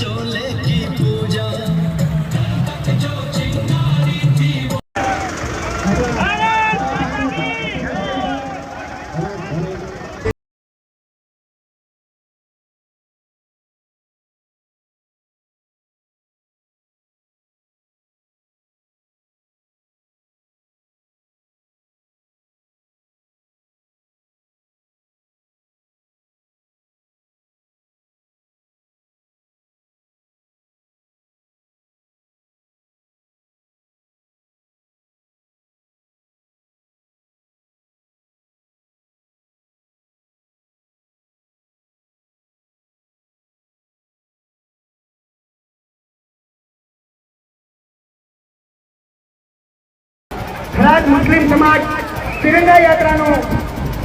yo ખરાબ મુસ્લિમ સમાજ તિરંગા યાત્રાનું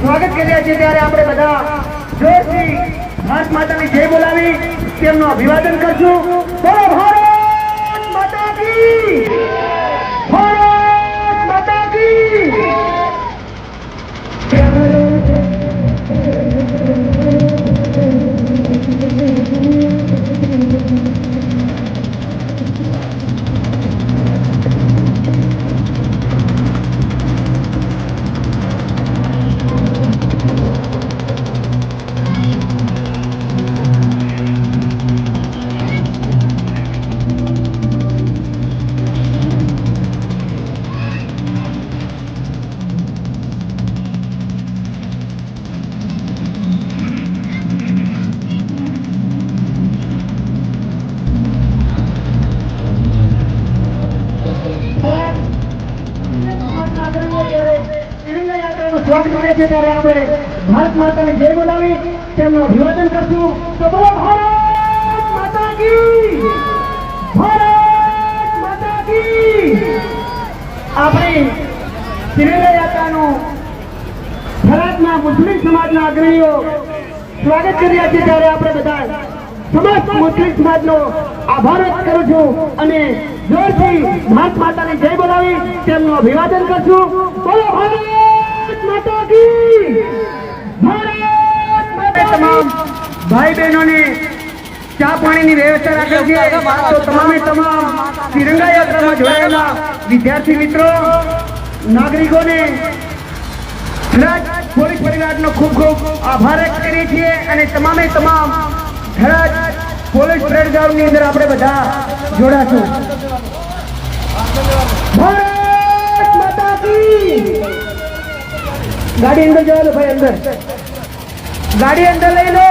સ્વાગત કર્યા છે ત્યારે આપણે બધા જોરથી ભારત માતાની જય બોલાવી તેમનું અભિવાદન કરશું. બોલો ભારત માતા કી! છે ત્યારે આપણે ભારત માતાને જય બોલાવી, તેમનું અભિવાદન કરશું. તો બોલો ભારત માતા કી! ભારત માતા કી! આપણી તિરંગા યાત્રાનું થરાદના મુસ્લિમ સમાજના અગ્રણીઓ સ્વાગત કરી રહ્યા છે ત્યારે આપણે બધા સમસ્ત મુસ્લિમ સમાજનો આભાર વ્યક્ત કરું છું અને જોરથી ભારત માતાને જય બોલાવી, તેમનું અભિવાદન કરશું. બોલો ભારત! તમામ ભાઈ બહેનોને ચા પાણીની વ્યવસ્થા રાખેલ છે. તો તમામે તમામ તિરંગા યાત્રામાં જોડાયેલા વિદ્યાર્થી મિત્રો નાગરિકોને થરાદ પોલીસ પરિવારનો ખૂબ ખૂબ આભાર વ્યક્ત કરીએ છીએ અને તમામે તમામ થરાદ પોલીસ પરેડ ગ્રાઉન્ડની અંદર આપણે બધા જોડાશું. ભારત માતા કી ગાડી અંદર જવા દો ભાઈ અંદર. ગાડી અંદર લઈ લો.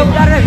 ભારત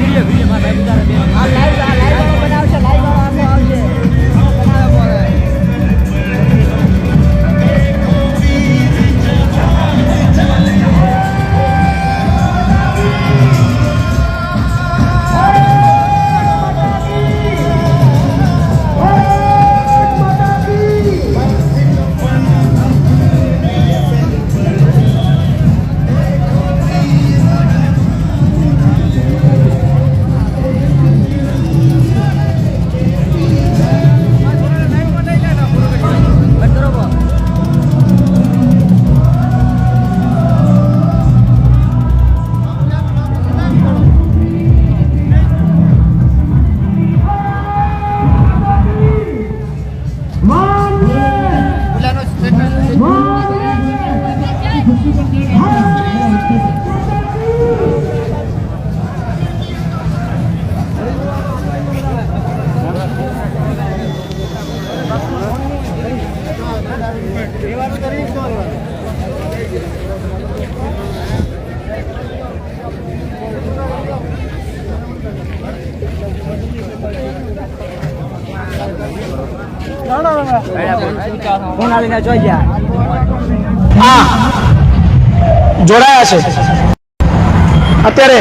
અત્યારે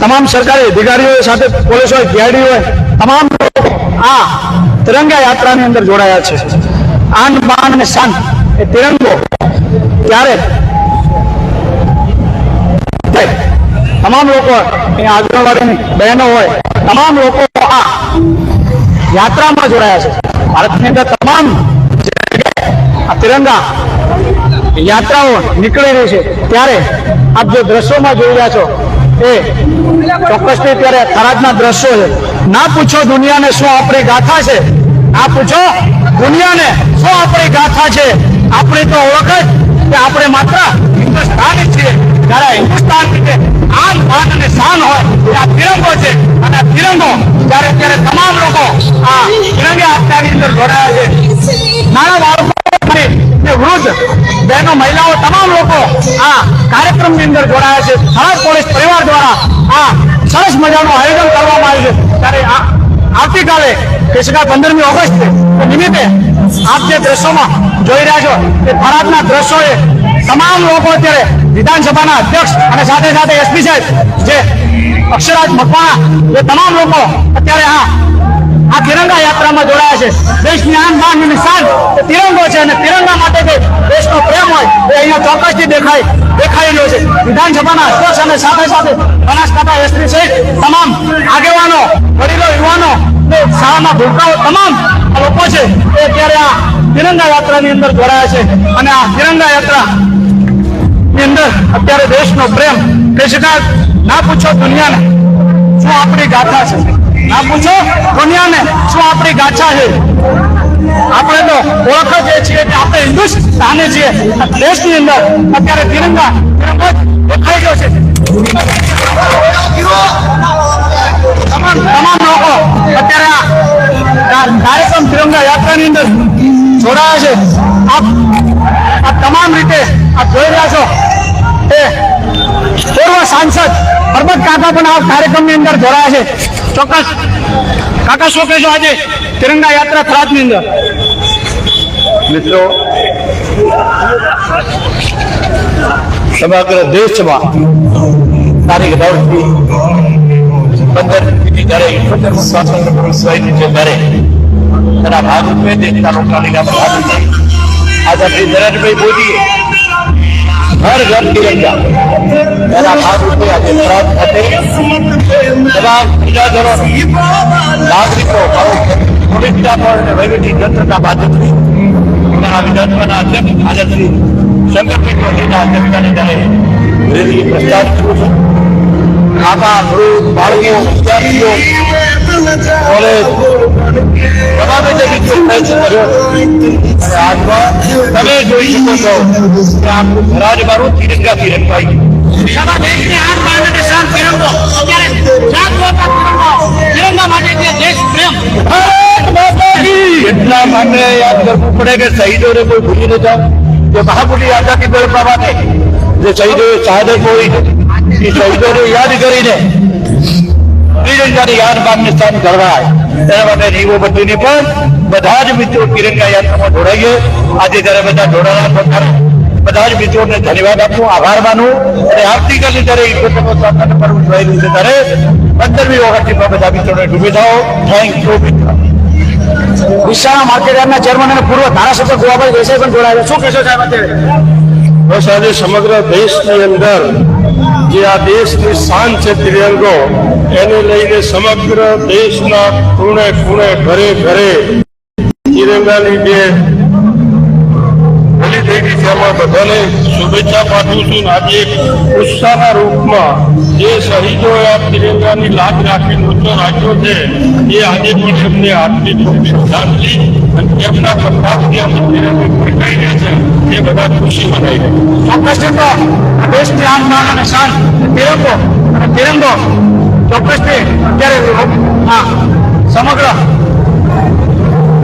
તમામ સરકારી અધિકારીઓ સાથે પોલીસ હોય, પીઆઈડી હોય, તમામ આ તિરંગા યાત્રાની અંદર જોડાયા છે. આન બાન અને શાન એ તિરંગો ત્યારે તમામ લોકો એ આગળવાળીની બહેનો હોય, તમામ લોકો આ યાત્રામાં જોડાયા છે. ભારતની અંદર તમામ તિરંગા યાત્રાઓ નીકળી રહી છે. ત્યારે આપ જે દ્રશ્યોમાં જોઈ રહ્યા છો, એ ચોક્કસથી ત્યારે થરાદના દ્રશ્યો છે. ના પૂછો દુનિયાને શું આપણી ગાથા છે. ના પૂછો દુનિયાને શું આપણી ગાથા છે. આપણી તો ઓળખ જ કે આપણે માત્ર હિન્દુસ્તાની છીએ. શાન હોય, એ આ તિરંગો છે. અને આ તિરંગો ત્યારે ત્યારે તમામ લોકો આ તિરંગે યાત્રાની અંદર જોડાયા છે. નાના બાળકો વૃદ્ધ બહેનો, મહિલાઓ, તમામ લોકો આ કાર્યક્રમની અંદર જોડાયા છે. થરાદ પોલીસ પરિવાર દ્વારા આ સરસ મજાનું આયોજન કરવામાં આવ્યું છે. ત્યારે આવતીકાલે કૃષ્ણા પંદરમી ઓગસ્ટ નિમિત્તે આપ જે દ્રશ્યોમાં જોઈ રહ્યા છો, એ થરાદના દ્રશ્યો તમામ લોકો અત્યારે વિધાનસભાના અધ્યક્ષ અને સાથે સાથે એસપી સાહેબ, જે અક્ષરાજ મકવાણા એ તમામ લોકો અત્યારે આ આ તિરંગા યાત્રામાં જોડાયા છે. દેશની આન બાન અને શાન એ તિરંગો છે અને તિરંગા માટે જે દેશનો પ્રેમ હોય એ અહીંયા ચોક્કસથી દેખાય રહ્યો છે. વિધાનસભાના અધ્યક્ષ અને સાથે સાથે બનાસકાંઠા એસપી સહિત તમામ આગેવાનો, વડીલો, યુવાનો, ને શાળાના ભૂલકાઓ તમામ લોકો છે એ અત્યારે આ તિરંગા યાત્રાની અંદર જોડાયા છે. અને આ તિરંગા યાત્રા ની અંદર અત્યારે દેશનો પ્રેમ કહી ના પૂછો દુનિયાને શું આપણી ગાથા છે? ના પૂછો દુનિયાને શું આપણી ગાથા છે? આપણે તો ઓળખ જ એ છીએ કે આપણે હિન્દુસ્તાને છીએ. દેશની અંદર અત્યારે તિરંગા તિરંગો દેખાઈ ગયો છે. તમામ તમામ લોકો અત્યારે આ કાર્યક્રમ તિરંગા યાત્રાની અંદર જોડાયા છે. આપ આ તમામ રીતે આપ જોઈ રહ્યા છો. પૂર્વ સાંસદ પરબત કાકા પણ આ કાર્યક્રમની અંદર જોડાયા છે. ચોક્કસ. કાકા, શું કહેશો આજે તિરંગા યાત્રા થરાદની અંદર? મિત્રો, સમગ્ર દેશમાં તારીખ નવથી પંદર જ્યારે સ્વાતંત્ર્ય પુરુષ થયું છે ત્યારે તેના ભાગરૂપે દેશના લોકોની આઝાદી નરેન્દ્રભાઈ મોદીએ હર ઘર તિરંગા એના ભાગરૂપે આજે થરાદ ખાતે તમામ પ્રજાજનો નાગરિકો પોલીસના પણ અને વહીવટી તંત્રના માધ્યમથી અમારા વિધાનસભાના અધ્યક્ષ આજે શ્રી શંકરભાઈ ચૌધરીના અધ્યક્ષતાને જ્યારે રેલી પ્રસ્થાન કર્યું છે. આમાં વૃદ્ધ બાળકો વિદ્યાર્થીઓ કે એટલા માટે યાદ કરવું પડે કે શહીદોને કોઈ ભૂલી ન જાઓ જે મહાપુરી આઝાદી મેળવવા માટે જે શહીદોએ શહાદત હોય એ શહીદોને યાદ કરીને તિરંગાની યાદ બાગને સ્થાન કરવાય. એના માટે નિયમો બધીને પણ બધા જ મિત્રો તિરંગા યાત્રામાં જોડાઈએ. આજે જ્યારે બધા જોડાણા બધા જ મિત્રોને ધન્યવાદ આપું આભાર માનું. અને આવતીકાલે જ્યારે ઇઠોતેરમો સ્વાતંત્ર્ય પર્વ ઉજવાયેલું છે ત્યારે પંદરમી ઓગસ્ટમાં બધા મિત્રોને શુભેચ્છાઓ થેન્ક યુ મિત્રો. વિશાળ માર્કેટયાર્ડના ચેરમેન અને પૂર્વ ધારાસભ્ય ગોવાભાઈ દેસાઈ પણ જોડાયેલા. શું કહેશો સાહેબ અત્યારે? બસ આજે સમગ્ર દેશની અંદર જે આ દેશની શાન છે તિરંગો એને લઈને સમગ્ર દેશના ખૂણે ખૂણે ઘરે ઘરે તિરંગાની જે હોલી થઈ ગઈ બધાને શુભેચ્છા પાઠવું છું આજે ઉત્સાહના રૂપમાં જે શહીદોએ આ તિરંગાની લાજ રાખીને ઊંચો રાખ્યો છે, એ આજે પણ એમને આટલી શ્રદ્ધાંજલિ અને તેમના પ્રતાપથી અમે તિરંગો ફરકાઈ રહ્યા છે. એ બધા ખુશી મનાઈ રહી છે. દેશની આન બાન અને શાન, તિરંગો અને તિરંગો ચોક્કસથી અત્યારે સમગ્ર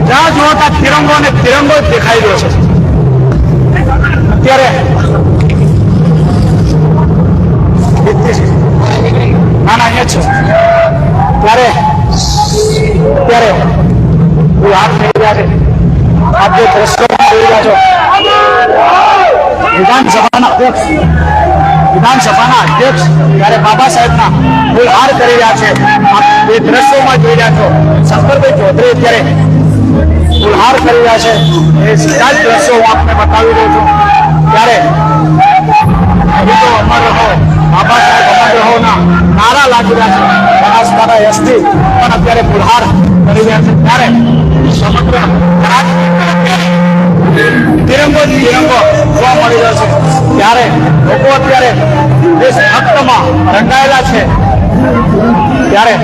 જ્યાં જુઓ તિરંગો અને તિરંગો દેખાઈ રહ્યો છે. અત્યારે. આપ જે રહ્યા છો. વિધાનસભાના અધ્યક્ષ વિધાનસભાના અધ્યક્ષ ત્યારે બાબા સાહેબના કોઈ હાર કરી રહ્યા છે. આપ એ દ્રશ્યોમાં જોઈ રહ્યા છો, શંકરભાઈ ચૌધરી અત્યારે ફુલહાર કરી રહ્યા છે. એ સીધા જ દ્રશ્યો હું આપને બતાવી રહ્યો છું. ત્યારે ખેડૂતો અમર રહો બાબા સાહેબ અમર નારા લાગી રહ્યા છે. પણ અત્યારે ફુલહાર કરી રહ્યા છે. ત્યારે સમગ્ર તિરંગો તિરંગો જોવા મળી રહ્યો છે. ત્યારે લોકો અત્યારે દેશ ભક્તમાં રંગાયેલા છે. ત્યારે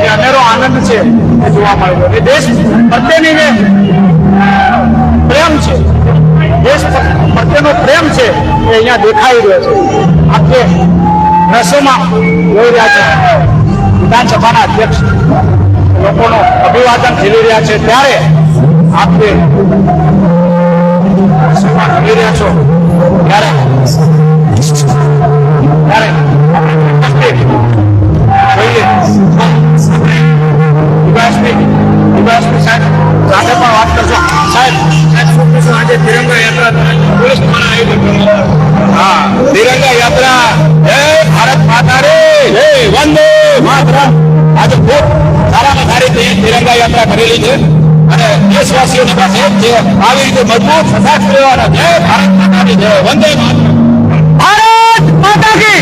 જે અનેરો આનંદ છે એ જોવા મળ્યો. એ દેશ પ્રત્યેની જે પ્રેમ છે, દેશ પ્રત્યેનો પ્રેમ છે એ અહીંયા દેખાઈ રહ્યો છે. આપણે રસોમાં જોઈ રહ્યા છે. વિધાનસભાના અધ્યક્ષ લોકોનો અભિવાદન ઝીલી રહ્યા છે. ત્યારે આપણે રસોમાં જોઈ રહ્યા છો. ત્યારે વિભાસભાઈ સાહેબ, સાથે વાત કરશો સાહેબ સાહેબ આજે તિરંગા યાત્રા પોલીસ દ્વારા આયોજન હા, તિરંગા યાત્રા. જય ભારત માતા રે જય. વંદે માતરમ. આજે ખૂબ સારામાં સારી રીતે યાત્રા કરેલી છે. અને દેશવાસીઓની પાસે જે આવી રીતે મજબૂત સજાગ રહેવાના જય ભારત માતાની જય. વંદે માતરમ. ભારત માતા કી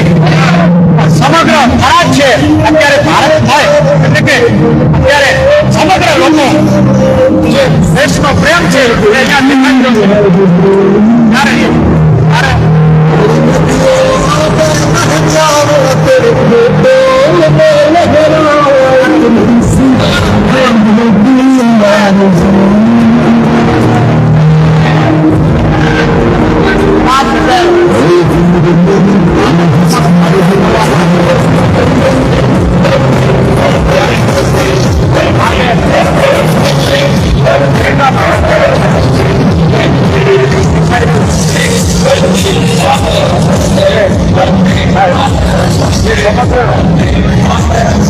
સમગ્ર ભારત છે. અત્યારે ભારત થાય એટલે કે અત્યારે સમગ્ર લોકો જે દેશનો પ્રેમ છે, એ અહીંયા દેખાઈ રહ્યો છે.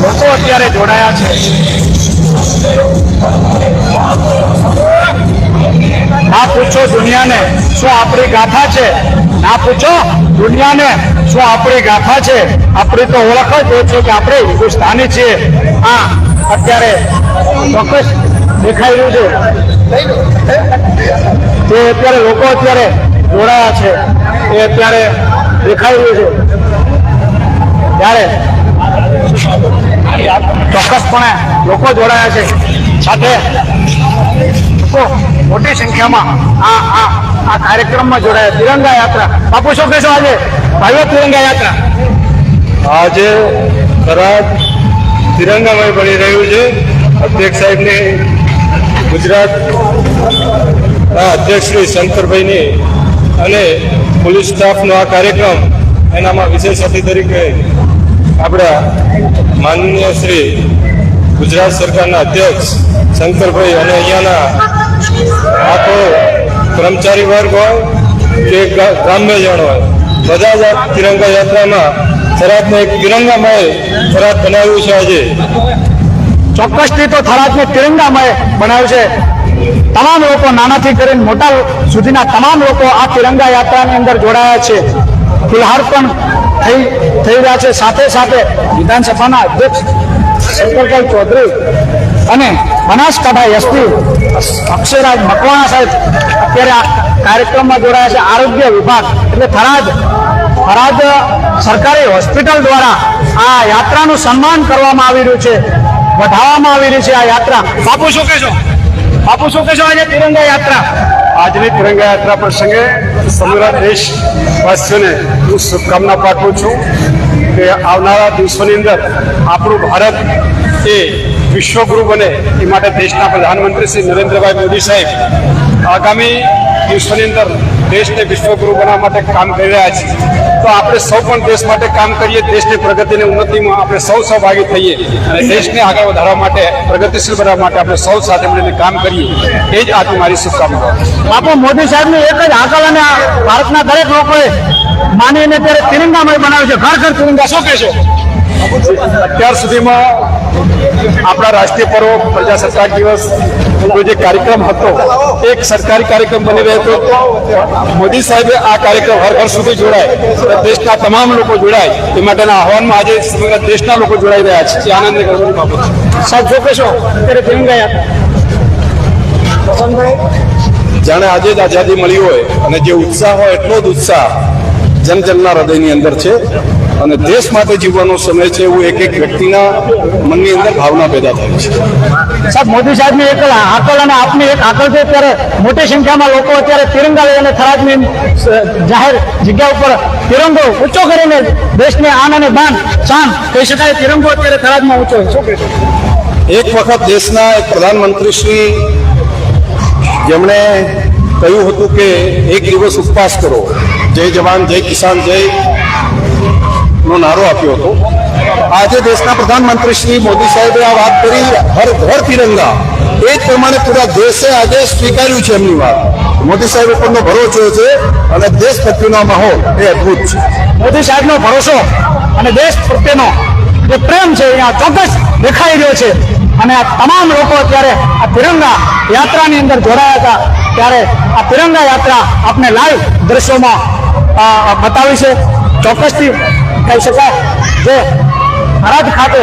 લોકો અત્યારે જોડાયા છે. ના પૂછો દુનિયાને શું આપણી ગાથા છે? ના પૂછો દુનિયાને શું આપણી ગાથા છે? આપણી તો ઓળખ જ છે કે આપણે હિન્દુસ્તાની છીએ. હા, અત્યારે ચોક્કસ દેખાઈ રહ્યું છે. જે અત્યારે લોકો અત્યારે જોડાયા છે. એ અત્યારે દેખાઈ રહ્યું છે. ત્યારે ચોક્કસપણે લોકો જોડાયા છે. સાથે લોકો મોટી સંખ્યામાં આ આ આ કાર્યક્રમમાં જોડાયા. તિરંગા યાત્રા. બાપુ, શું કહેશો આજે? ભાઈઓ, તિરંગા યાત્રા. આજે થરાદ તિરંગામય બની રહ્યું છે. અધ્યક્ષ સાહેબની ગુજરાત અધ્યક્ષ શ્રી શંકરભાઈની અને પોલીસ સ્ટાફનો આ કાર્યક્રમ એનામાં વિશેષ અતિથિ તરીકે આપણા માનનીય શ્રી ગુજરાત સરકારના અધ્યક્ષ શંકરભાઈ અને અહીંયાના આખો કર્મચારી વર્ગ હોય કે ગ્રા- ગ્રામ્યજન હોય, બધા જ તિરંગા યાત્રામાં થરાદને એક તિરંગામય થરાદ બનાવ્યું છે આજે. ચોક્કસથી તો થરાદને તિરંગામય બનાવ્યું છે. તમામ લોકો નાનાથી કરીને મોટા સુધીના તમામ લોકો આ તિરંગા યાત્રાની અંદર જોડાયા છે. ફિલહાલ પણ થઈ થઈ રહ્યા છે. સાથે સાથે વિધાનસભાના અધ્યક્ષ શંકરભાઈ ચૌધરી અને બનાસકાંઠા એસપી અક્ષયરાજ મકવાણા સાહેબ અત્યારે આ કાર્યક્રમમાં જોડાયા છે. આરોગ્ય વિભાગ એટલે થરાદ થરાદ સરકારી હોસ્પિટલ દ્વારા આ યાત્રાનું સન્માન કરવામાં આવી રહ્યું છે. વધાવવામાં આવી રહી છે આ યાત્રા. બાપુ શું કહેશો? બાપુ શું કહેશો? આજે તિરંગા યાત્રા. આજની તિરંગા યાત્રા પ્રસંગે સમગ્ર દેશવાસીઓને હું શુભકામના પાઠવું છું કે આવનારા દિવસોની અંદર આપણું ભારત એ વિશ્વગુરુ બને એ માટે દેશના પ્રધાનમંત્રી શ્રી નરેન્દ્રભાઈ મોદી સાહેબ આગામી દિવસોની અંદર દેશને વિશ્વગુરુ બનાવવા માટે કામ કરી રહ્યા છે. તો આપણે સૌ પણ દેશ માટે કામ કરીએ, દેશની પ્રગતિને ઉન્નતિમાં આપણે સૌ સહભાગી થઈએ અને દેશને આગળ વધારવા માટે, પ્રગતિશીલ બનાવવા માટે આપણે સૌ સાથે મળીને કામ કરીએ. એ જ આજે મારી શુભકામનાઓ. બાપુ, મોદી સાહેબની એક જ હાકલ અને ભારતના દરેક લોકોએ માનીને ત્યારે તિરંગામય બનાવ્યું છે. ઘર ઘર તિરંગા. શું કહેશો? અત્યાર સુધીમાં આપણા રાષ્ટ્રીય પર્વ પ્રજાસત્તાક દિવસ નો જે કાર્યક્રમ હતો એક સરકારી કાર્યક્રમ બની રહ્યો હતો. મોદી સાહેબે આ કાર્યક્રમ હર ઘર સુધી જોડાય દેશના તમામ લોકો જોડાય એ માટેના આહવાનમાં આજે સમગ્ર દેશના લોકો જોડાઈ રહ્યા છે. જે આનંદની બાબત છે. સાહેબ જો છો અત્યારે યાત્રા જાણે આજે જ આઝાદી મળી હોય અને જે ઉત્સાહ હોય એટલો જ ઉત્સાહ જન જનના હૃદયની અંદર છે. અને દેશ માટે જીવવાનો સમય છે એવું એક એક વ્યક્તિના મનની અંદર ભાવના પેદા થાય છે. સાહેબ મોદી સાહેબની એક આકલ અને આપની એક આકલ છે ત્યારે મોટી સંખ્યામાં લોકો અત્યારે તિરંગા લઈ અને થરાદની જાહેર જગ્યા ઉપર તિરંગો ઊંચો કરીને દેશને આન અને બાન શાન કહી શકાય તિરંગો અત્યારે થરાદમાં ઊંચો શું એક વખત દેશના એક પ્રધાનમંત્રી શ્રી જેમણે કહ્યું હતું કે એક દિવસ ઉપવાસ કરો. જય જવાન જય કિસાન જય નો નારો આપ્યો હતો. આજે દેશના પ્રધાનમંત્રી શ્રી મોદી સાહેબે આ વાત કરી. હર ઘર તિરંગા. એ જ પ્રમાણે પૂરા દેશે આજે સ્વીકાર્યું છે એમની વાત. મોદી સાહેબ ઉપરનો ભરોસો છે અને દેશ પ્રત્યેનો માહોલ એ અદભુત છે. મોદી સાહેબનો ભરોસો અને દેશ પ્રત્યેનો જે પ્રેમ છે અહીંયા ચોક્કસ દેખાઈ રહ્યો છે. અને આ તમામ લોકો અત્યારે આ તિરંગા યાત્રાની અંદર જોડાયા હતા. ત્યારે આ તિરંગા યાત્રા આપને લાઈવ દ્રશ્યોમાં બતાવી છે. ચોક્કસથી કહી શકાય. જે હરાજ ખાતે